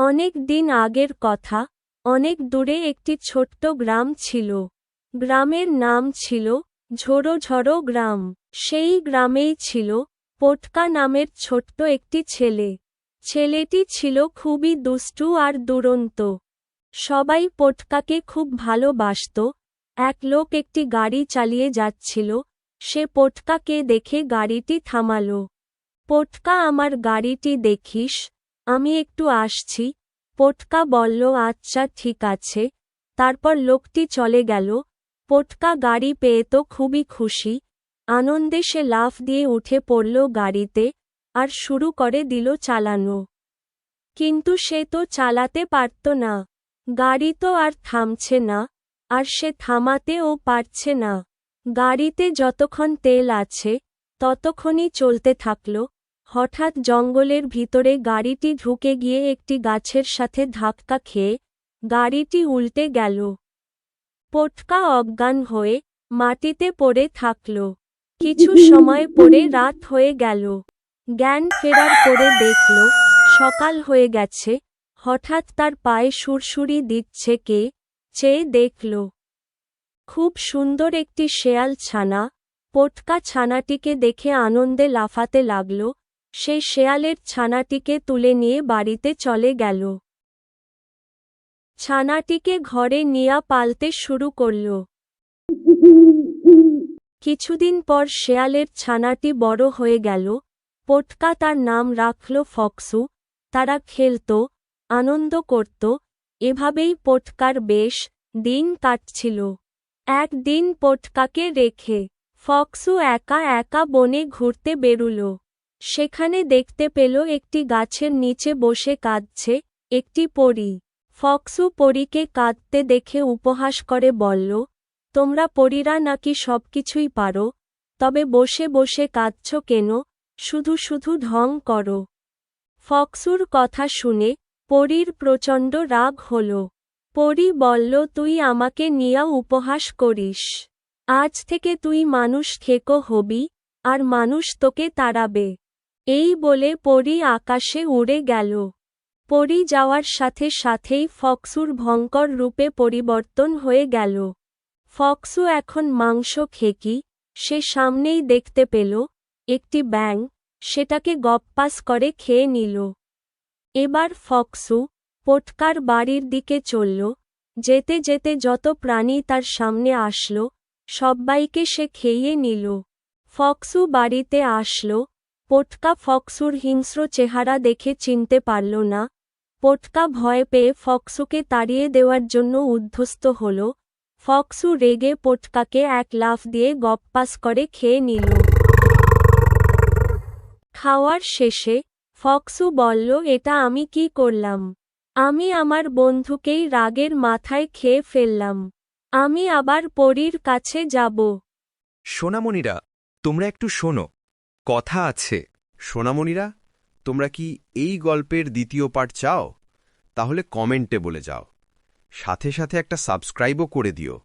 অনেক দিন আগের কথা, অনেক দূরে একটি ছোট্ট গ্রাম ছিল। গ্রামের নাম ছিল ঝোড়ো ঝড়ো গ্রাম। সেই গ্রামেই ছিল পটকা নামের ছোট্ট একটি ছেলে। ছেলেটি ছিল খুবই দুষ্টু আর দুরন্ত। সবাই পটকাকে খুব ভালোবাসত। এক লোক একটি গাড়ি চালিয়ে যাচ্ছিল। সে পটকাকে দেখে গাড়িটি থামালো। পটকা, আমার গাড়িটি দেখিস। আমি একটু আসছি। পটকা বলল আচ্ছা ঠিক আছে। তারপর লোকটি চলে গেল। পটকা গাড়ি পেয়ে তো খুবই খুশি। আনন্দে সে লাফ দিয়ে উঠে পড়ল গাড়িতে আর শুরু করে দিল চালানো। কিন্তু সে তো চালাতে পারত না। গাড়ি তো আর থামছে না, আর সে থামাতেও পারছে না। গাড়িতে যতক্ষণ তেল আছে, ততক্ষণই চলতে থাকল। হঠাৎ জঙ্গলের ভিতরে গাড়িটি ঢুকে গিয়ে একটি গাছের সাথে ধাক্কা খেয়ে গাড়িটি উল্টে গেল। পটকা অজ্ঞান হয়ে মাটিতে পড়ে থাকল। কিছু সময় পরে রাত হয়ে গেল। জ্ঞান ফেরার পরে দেখল, সকাল হয়ে গেছে। হঠাৎ তার পায়ে সুরসুরি দিচ্ছে কে? চেয়ে দেখল। খুব সুন্দর একটি শেয়াল ছানা। পটকা ছানাটিকে দেখে আনন্দে লাফাতে লাগল। সেই শেয়ালের ছানাটিকে তুলে নিয়ে বাড়িতে চলে গেল। ছানাটিকে ঘরে নিয়া পালতে শুরু করল। কিছুদিন পর শেয়ালের ছানাটি বড় হয়ে গেল। পটকা তার নাম রাখল ফক্সু। তারা খেলত, আনন্দ করত। এভাবেই পটকার বেশ দিন কাটছিল। একদিন পটকাকে রেখে ফক্সু একা একা বনে ঘুরতে বেরুল। সেখানে দেখতে পেল একটি গাছের নিচে বসে কাঁদছে, একটি পরী। ফক্সু পরীকে কাঁদতে দেখে উপহাস করে বলল, তোমরা পরীরা নাকি সবকিছুই পারো? তবে বসে বসে কাঁদছ কেন? শুধু শুধু ঢং করো ফক্সুর কথা শুনে পরীর প্রচণ্ড রাগ হল। পরী বলল, তুই আমাকে নিয়া উপহাস করিস। আজ থেকে তুই মানুষ খেকো হবি, আর মানুষ তোকে তাড়াবে। এই বলে পরি আকাশে উড়ে গেল। পরি যাওয়ার সাথে সাথেই ফক্সুর ভয়ঙ্কর রূপে পরিবর্তন হয়ে গেল। ফক্সু এখন মাংস খেকি, সে সামনেই দেখতে পেল, একটি ব্যাং সেটাকে গপ্পাস করে খেয়ে নিল। এবার ফক্সু পটকার বাড়ির দিকে চলল। যেতে যেতে যত প্রাণী তার সামনে আসল, সব্বাইকে সে খেয়ে নিল। ফক্সু বাড়িতে আসলো পটকা ফক্সুর হিংস্র চেহারা দেখে চিনতে পারল না। পটকা ভয় পেয়ে ফক্সুকে তাড়িয়ে দেওয়ার জন্য উদ্ধস্ত হল। ফক্সু রেগে পটকাকে এক লাফ দিয়ে গপ্পাস করে খেয়ে নিল। খাওয়ার শেষে ফক্সু বলল, এটা আমি কি করলাম? আমি আমার বন্ধুকেই রাগের মাথায় খেয়ে ফেললাম। আমি আবার পরীর কাছে যাব। সোনামণিরা, তোমরা একটু শোনো। কথা আছে। সোনামণিরা, তোমরা কি এই গল্পের দ্বিতীয় পার্ট চাও? তাহলে কমেন্টে বলে যাও। সাথে সাথে একটা সাবস্ক্রাইবও করে দিও।